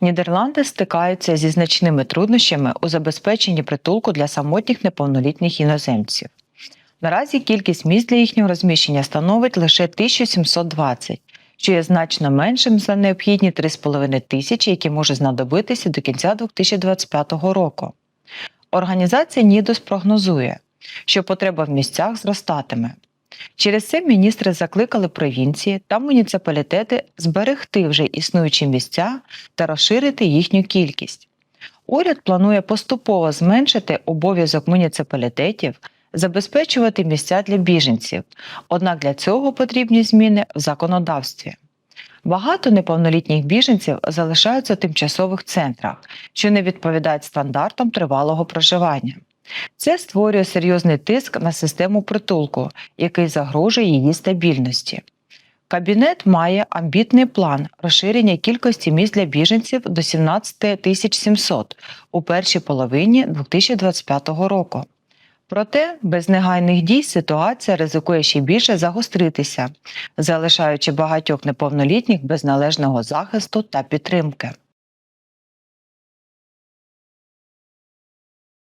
Нідерланди стикаються зі значними труднощами у забезпеченні притулку для самотніх неповнолітніх іноземців. Наразі кількість місць для їхнього розміщення становить лише 1720, що є значно меншим за необхідні 3,5 тисячі, які може знадобитися до кінця 2025 року. Організація НІДОС прогнозує, що потреба в місцях зростатиме. Через це міністри закликали провінції та муніципалітети зберегти вже існуючі місця та розширити їхню кількість. Уряд планує поступово зменшити обов'язок муніципалітетів забезпечувати місця для біженців, однак для цього потрібні зміни в законодавстві. Багато неповнолітніх біженців залишаються в тимчасових центрах, що не відповідають стандартам тривалого проживання. Це створює серйозний тиск на систему притулку, який загрожує її стабільності. Кабінет має амбітний план розширення кількості місць для біженців до 17 тисяч 700 у першій половині 2025 року. Проте без негайних дій ситуація ризикує ще більше загостритися, залишаючи багатьох неповнолітніх без належного захисту та підтримки.